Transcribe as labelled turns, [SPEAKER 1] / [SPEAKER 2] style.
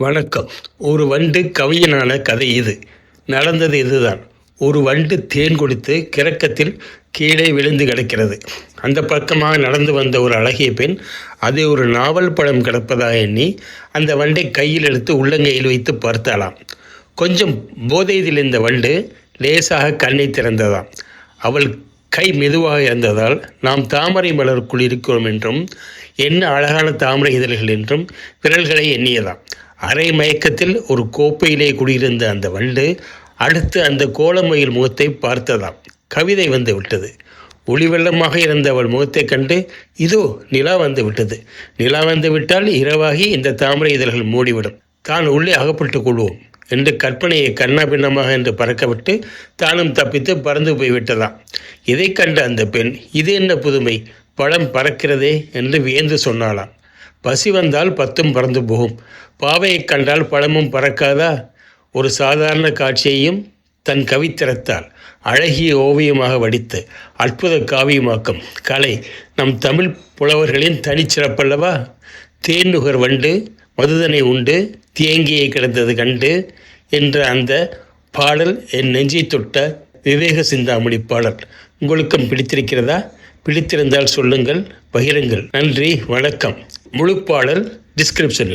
[SPEAKER 1] வணக்கம். ஒரு வண்டு கவியனான கதை இது. நடந்தது இதுதான். ஒரு வண்டு தேன் கொடுத்து கிறக்கத்தில் கீழே விழுந்து கிடக்கிறது. அந்த பக்கமாக நடந்து வந்த ஒரு அழகிய பெண் அதை ஒரு நாவல் பழம் கிடப்பதாக எண்ணி அந்த வண்டை கையில் எடுத்து உள்ளங்கையில் வைத்து பார்த்தாளாம். கொஞ்சம் போதையில் இந்த வண்டு லேசாக கண்ணை திறந்ததாம். அவள் கை மெதுவாக இருந்ததால் நாம் தாமரை மலருக்குள் இருக்கிறோம் என்றும் என்ன அழகான தாமரை இதழ்கள் என்றும் விரல்களை எண்ணியதாம். அரை மயக்கத்தில் ஒரு கோப்பையிலே குடியிருந்த அந்த வண்டு அடுத்து அந்த கோலமயில் முகத்தை பார்த்ததாம். கவிதை வந்து விட்டது. ஒளிவெள்ளமாக இருந்த அவள் முகத்தைக் கண்டு இதோ நிலா வந்து விட்டது. நிலா வந்து விட்டால் இரவாகி இந்த தாமரை இதழ்கள் மூடிவிடும். தான் உள்ளே அகப்பட்டுக் கொள்வோம் என்று கற்பனையை கண்ணா பின்னமாக என்று பறக்கவிட்டு தானும் தப்பித்து பறந்து போய்விட்டதாம் இதை கண்ட அந்த பெண்? இது என்ன புதுமை? பழம் பறக்கிறதே என்று வியந்து சொன்னாளாம். பசி வந்தால் பத்தும் பறந்து போகும். பாவையைக் கண்டால் பழமும் பறக்காதா? ஒரு சாதாரண காட்சியையும் தன் கவித்திறத்தால் அழகிய ஓவியமாக வடித்து அற்புத காவியமாக்கும். கலை நம் தமிழ் புலவர்களின் தனிச்சிறப்பல்லவா தேன்நுகர் வண்டு மதுதனை உண்டு தேங்கியை கிடந்தது கண்டு என்ற அந்த பாடல் என் நெஞ்சை தொட்ட விவேக சிந்தாமணி பாடல். உங்களுக்கும் பிடித்திருக்கிறதா? பிடித்திருந்தால் சொல்லுங்கள் பகிருங்கள். நன்றி வணக்கம். முழு பாடல் டிஸ்கிரிப்ஷனில்